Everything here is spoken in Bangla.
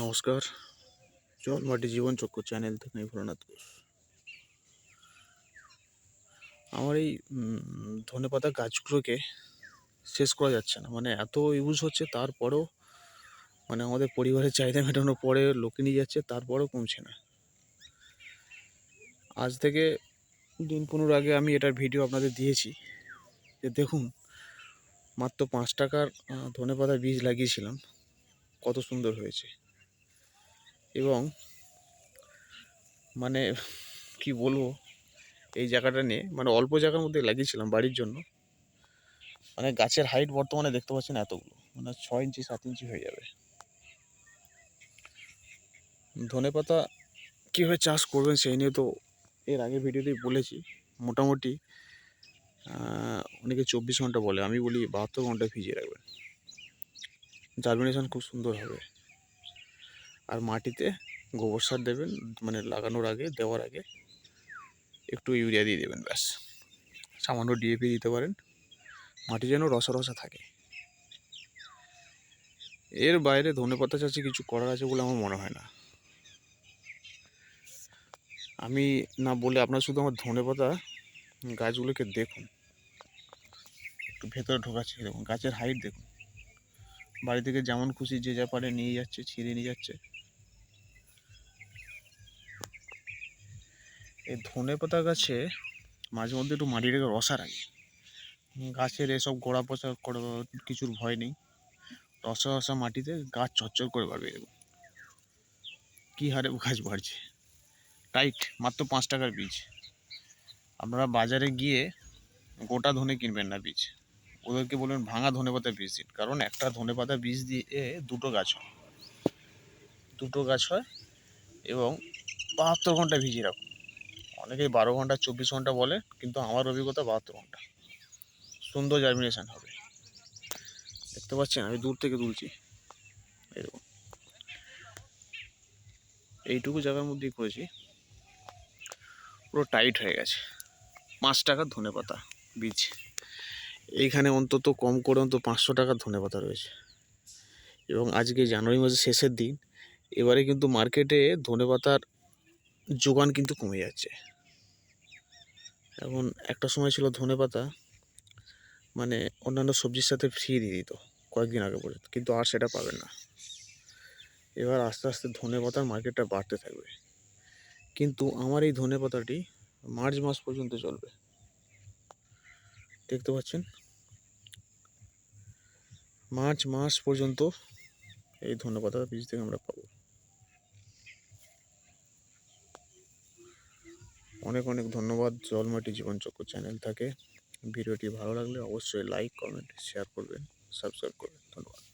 নমস্কার। জলমাটি জীবনচক্র চ্যানেল থেকে আমি ভোলানাথ ঘোষ। আমার এই ধনে পাতা গাছগুলোকে শেষ করা যাচ্ছে না। মানে এত ইউজ হচ্ছে, তারপরেও মানে আমাদের পরিবারের চাহিদা মেটানোর পরে লোকে নিয়ে যাচ্ছে, তারপরেও কমছে না। আজ থেকে দিন পনেরো আগে আমি এটার ভিডিও আপনাদের দিয়েছি। যে দেখুন, মাত্র পাঁচ টাকার ধনে পাতার বীজ লাগিয়েছিলাম। কত সুন্দর হয়েছে। এবং মানে কি বলব, এই জায়গাটা নিয়ে মানে অল্প জায়গার মধ্যে লাগিয়েছিলাম বাড়ির জন্য। মানে গাছের হাইট বর্তমানে দেখতে পাচ্ছেন এতগুলো মানে ছয় ইঞ্চি, সাত ইঞ্চি হয়ে যাবে। ধনে পাতা কীভাবে চাষ করবেন সেই নিয়ে তো এর আগে ভিডিওতেই বলেছি। মোটামুটি অনেকে চব্বিশ ঘণ্টা বলে, আমি বলি বাহাত্তর ঘণ্টা ভিজিয়ে রাখবেন। জার্মিনেশন খুব সুন্দর হবে। আর মাটিতে গোবর সার দেবেন মানে লাগানোর আগে, দেওয়ার আগে একটু ইউরিয়া দিয়ে দেবেন, ব্যাস। সামান্য ডিএপি দিতে পারেন। মাটি যেন রসা রসা থাকে। এর বাইরে ধনে পাতা চাষে কিছু করার আছে বলে আমার মনে হয় না। আমি না বলে আপনার শুধু আমার ধনে পাতা গাছগুলোকে দেখুন। একটু ভেতরে ঢোকাচ্ছে, দেখুন, গাছের হাইট দেখুন। বাড়ি থেকে যেমন খুশি যে যা পারে নিয়ে যাচ্ছে, ছিঁড়ে নিয়ে যাচ্ছে। এই ধনে পাতা গাছে মাঝে মধ্যে একটু মাটিটাকে রসা রাখে গাছের এসব গোড়া পচা কিছুর ভয় নেই। রসা রসা মাটিতে গাছ চচ্চর করে বাড়বে এরকম। কী হারে গাছ বাড়ছে। টাইট মাত্র পাঁচ টাকার বীজ। আপনারা বাজারে গিয়ে গোটা ধনে কিনবেন না বীজ। ওদেরকে বলবেন ভাঙা ধনে পাতা বীজ দিন। কারণ একটা ধনে পাতা বীজ দিয়ে দুটো গাছ হয়। দুটো গাছ হয় এবং বাহাত্তর ঘণ্টা ভিজিয়ে রাখুন। অনেকেই বারো ঘণ্টা, চব্বিশ ঘণ্টা বলে, কিন্তু আমার অভিজ্ঞতা বাহাত্তর ঘণ্টা। সুন্দর জার্মিনেশান হবে। দেখতে পাচ্ছেন, আমি দূর থেকে তুলছি। এইটুকু জায়গার মধ্যেই করেছি। পুরো টাইট হয়ে গেছে। পাঁচ টাকার ধনে পাতা বীজ। এইখানে অন্তত কম করে অন্তত পাঁচশো টাকার ধনে পাতা রয়েছে। এবং আজকে জানুয়ারি মাসের শেষের দিন, এবারে কিন্তু মার্কেটে ধনে পাতার যোগান কিন্তু কমে যাচ্ছে। এখন একটা সময় ছিল ধনে পাতা মানে অন্যান্য সবজির সাথে ফ্রি দিয়ে দিত কয়েকদিন আগে পর্যন্ত, কিন্তু আর সেটা পাবেন না। এবার আস্তে আস্তে ধনে পাতার মার্কেটটা বাড়তে থাকবে। কিন্তু আমার এই ধনে পাতাটি মার্চ মাস পর্যন্ত চলবে। দেখতে পাচ্ছেন? মার্চ মাস পর্যন্ত এই ধনে পাতার বীজ থেকে আমরা পাবো। অনেক অনেক ধন্যবাদ। জলমাটি জীবনচক্র চ্যানেল থাকে। ভিডিওটি ভালো লাগলে অবশ্যই লাইক কমেন্ট শেয়ার করবেন সাবস্ক্রাইব করবেন। ধন্যবাদ।